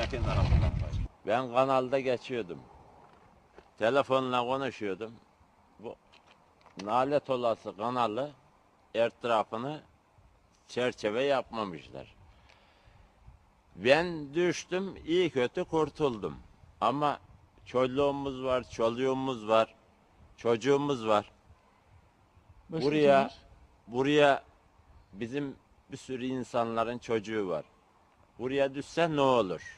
Çekin tarafından. Ben kanalda geçiyordum. Telefonla konuşuyordum. Bu nalet olası kanalı etrafını çerçeve yapmamışlar. Ben düştüm, iyi kötü kurtuldum. Ama çoluğumuz var, çoluğumuz var, çocuğumuz var. Başka Buraya- kimler? Buraya bizim bir sürü insanların çocuğu var. Buraya düşse ne olur?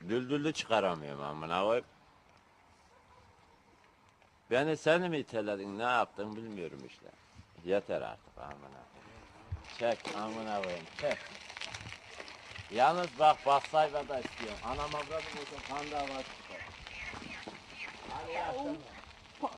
düldüllü çıkaramıyorum amına koyup. Beni sen mi iteledin ne yaptın bilmiyorum işte. Yeter artık amına. koyayım. Çek amına koyayım çek. Yalnız bak bassayla da istiyorum. Anam avradım olsun kan davası çıkar. Hadi yaşlanma.